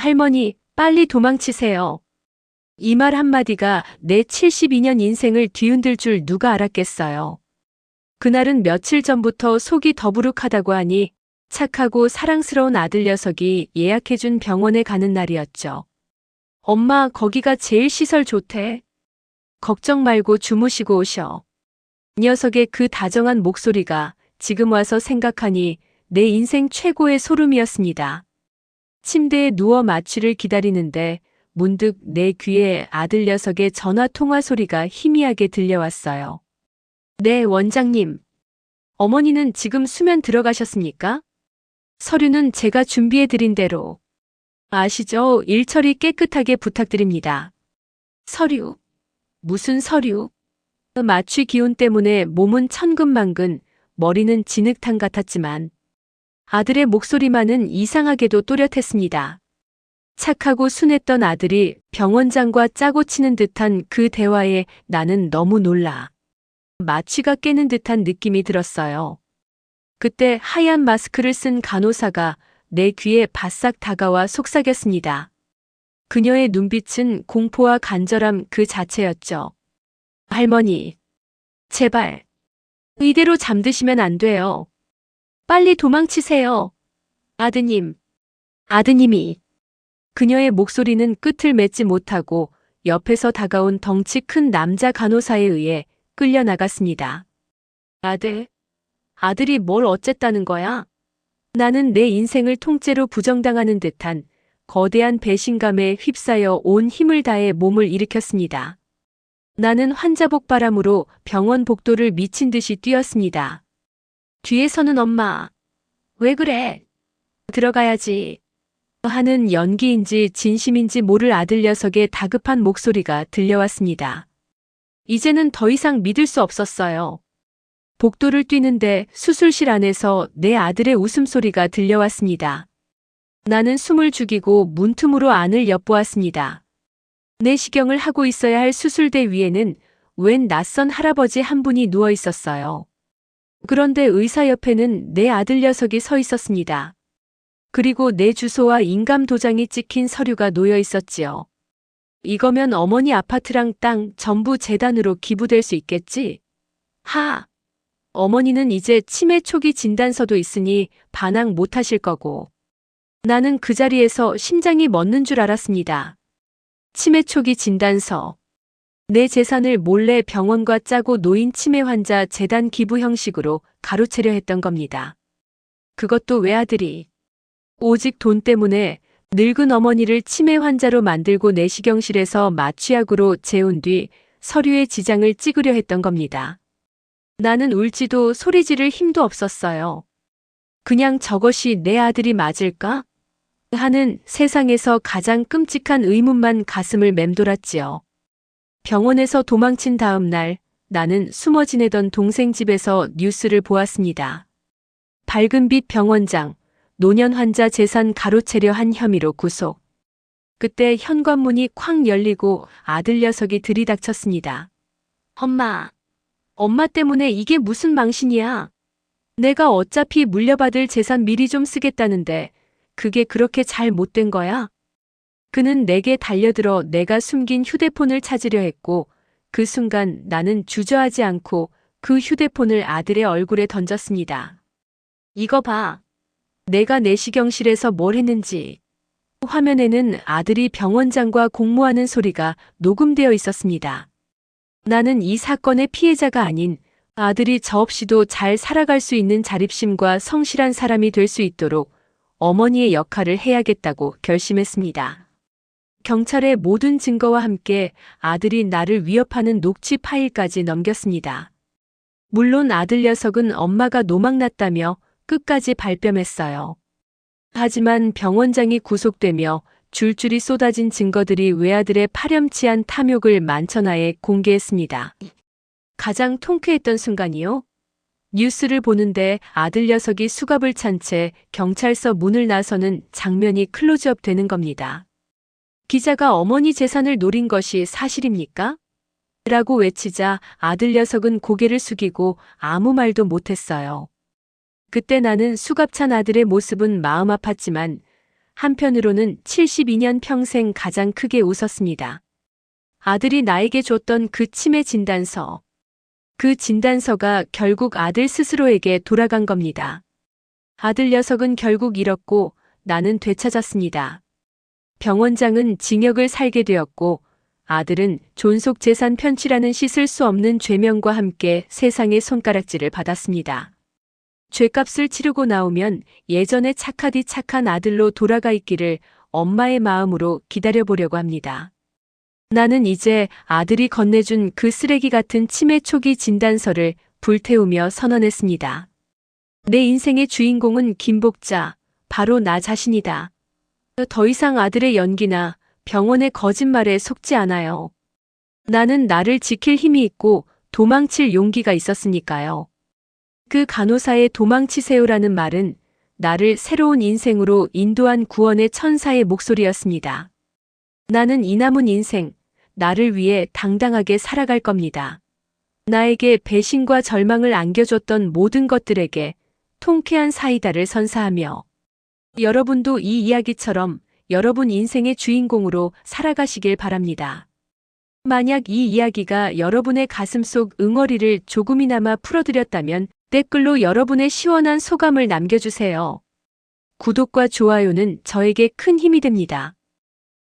할머니, 빨리 도망치세요. 이 말 한마디가 내 72년 인생을 뒤흔들 줄 누가 알았겠어요. 그날은 며칠 전부터 속이 더부룩하다고 하니 착하고 사랑스러운 아들 녀석이 예약해준 병원에 가는 날이었죠. 엄마, 거기가 제일 시설 좋대. 걱정 말고 주무시고 오셔. 녀석의 그 다정한 목소리가 지금 와서 생각하니 내 인생 최고의 소름이었습니다. 침대에 누워 마취를 기다리는데 문득 내 귀에 아들 녀석의 전화 통화 소리가 희미하게 들려왔어요. 네, 원장님. 어머니는 지금 수면 들어가셨습니까? 서류는 제가 준비해 드린 대로. 아시죠? 일처리 깨끗하게 부탁드립니다. 서류. 무슨 서류? 마취 기운 때문에 몸은 천근만근, 머리는 진흙탕 같았지만 아들의 목소리만은 이상하게도 또렷했습니다. 착하고 순했던 아들이 병원장과 짜고 치는 듯한 그 대화에 나는 너무 놀라. 마취가 깨는 듯한 느낌이 들었어요. 그때 하얀 마스크를 쓴 간호사가 내 귀에 바싹 다가와 속삭였습니다. 그녀의 눈빛은 공포와 간절함 그 자체였죠. 할머니, 제발, 이대로 잠드시면 안 돼요. 빨리 도망치세요. 아드님, 아드님이. 그녀의 목소리는 끝을 맺지 못하고 옆에서 다가온 덩치 큰 남자 간호사에 의해 끌려 나갔습니다. 아들, 아들이 뭘 어쨌다는 거야? 나는 내 인생을 통째로 부정당하는 듯한 거대한 배신감에 휩싸여 온 힘을 다해 몸을 일으켰습니다. 나는 환자복 바람으로 병원 복도를 미친 듯이 뛰었습니다. 뒤에서는 엄마. 왜 그래? 들어가야지. 하는 연기인지 진심인지 모를 아들 녀석의 다급한 목소리가 들려왔습니다. 이제는 더 이상 믿을 수 없었어요. 복도를 뛰는데 수술실 안에서 내 아들의 웃음소리가 들려왔습니다. 나는 숨을 죽이고 문틈으로 안을 엿보았습니다. 내시경을 하고 있어야 할 수술대 위에는 웬 낯선 할아버지 한 분이 누워 있었어요. 그런데 의사 옆에는 내 아들 녀석이 서 있었습니다. 그리고 내 주소와 인감 도장이 찍힌 서류가 놓여 있었지요. 이거면 어머니 아파트랑 땅 전부 재단으로 기부될 수 있겠지? 하! 어머니는 이제 치매 초기 진단서도 있으니 반항 못 하실 거고. 나는 그 자리에서 심장이 멎는 줄 알았습니다. 치매 초기 진단서. 내 재산을 몰래 병원과 짜고 노인 치매 환자 재단 기부 형식으로 가로채려 했던 겁니다. 그것도 외아들이. 오직 돈 때문에 늙은 어머니를 치매 환자로 만들고 내시경실에서 마취약으로 재운 뒤 서류에 지장을 찍으려 했던 겁니다. 나는 울지도 소리 지를 힘도 없었어요. 그냥 저것이 내 아들이 맞을까? 하는 세상에서 가장 끔찍한 의문만 가슴을 맴돌았지요. 병원에서 도망친 다음 날 나는 숨어 지내던 동생 집에서 뉴스를 보았습니다. 밝은 빛 병원장, 노년 환자 재산 가로채려 한 혐의로 구속. 그때 현관문이 쾅 열리고 아들 녀석이 들이닥쳤습니다. 엄마, 엄마 때문에 이게 무슨 망신이야? 내가 어차피 물려받을 재산 미리 좀 쓰겠다는데 그게 그렇게 잘 못된 거야? 그는 내게 달려들어 내가 숨긴 휴대폰을 찾으려 했고 그 순간 나는 주저하지 않고 그 휴대폰을 아들의 얼굴에 던졌습니다. 이거 봐. 내가 내시경실에서 뭘 했는지. 화면에는 아들이 병원장과 공모하는 소리가 녹음되어 있었습니다. 나는 이 사건의 피해자가 아닌 아들이 저 없이도 잘 살아갈 수 있는 자립심과 성실한 사람이 될 수 있도록 어머니의 역할을 해야겠다고 결심했습니다. 경찰의 모든 증거와 함께 아들이 나를 위협하는 녹취 파일까지 넘겼습니다. 물론 아들 녀석은 엄마가 노망났다며 끝까지 발뺌했어요. 하지만 병원장이 구속되며 줄줄이 쏟아진 증거들이 외아들의 파렴치한 탐욕을 만천하에 공개했습니다. 가장 통쾌했던 순간이요? 뉴스를 보는데 아들 녀석이 수갑을 찬 채 경찰서 문을 나서는 장면이 클로즈업 되는 겁니다. 기자가 어머니 재산을 노린 것이 사실입니까? 라고 외치자 아들 녀석은 고개를 숙이고 아무 말도 못했어요. 그때 나는 수갑찬 아들의 모습은 마음 아팠지만 한편으로는 72년 평생 가장 크게 웃었습니다. 아들이 나에게 줬던 그 치매 진단서. 그 진단서가 결국 아들 스스로에게 돌아간 겁니다. 아들 녀석은 결국 잃었고 나는 되찾았습니다. 병원장은 징역을 살게 되었고 아들은 존속 재산 편취라는 씻을 수 없는 죄명과 함께 세상의 손가락질을 받았습니다. 죄값을 치르고 나오면 예전에 착하디 착한 아들로 돌아가 있기를 엄마의 마음으로 기다려보려고 합니다. 나는 이제 아들이 건네준 그 쓰레기 같은 치매 초기 진단서를 불태우며 선언했습니다. 내 인생의 주인공은 김복자, 바로 나 자신이다. 더 이상 아들의 연기나 병원의 거짓말에 속지 않아요. 나는 나를 지킬 힘이 있고 도망칠 용기가 있었으니까요. 그 간호사의 도망치세요라는 말은 나를 새로운 인생으로 인도한 구원의 천사의 목소리였습니다. 나는 이 남은 인생, 나를 위해 당당하게 살아갈 겁니다. 나에게 배신과 절망을 안겨줬던 모든 것들에게 통쾌한 사이다를 선사하며 여러분도 이 이야기처럼 여러분 인생의 주인공으로 살아가시길 바랍니다. 만약 이 이야기가 여러분의 가슴 속 응어리를 조금이나마 풀어드렸다면 댓글로 여러분의 시원한 소감을 남겨주세요. 구독과 좋아요는 저에게 큰 힘이 됩니다.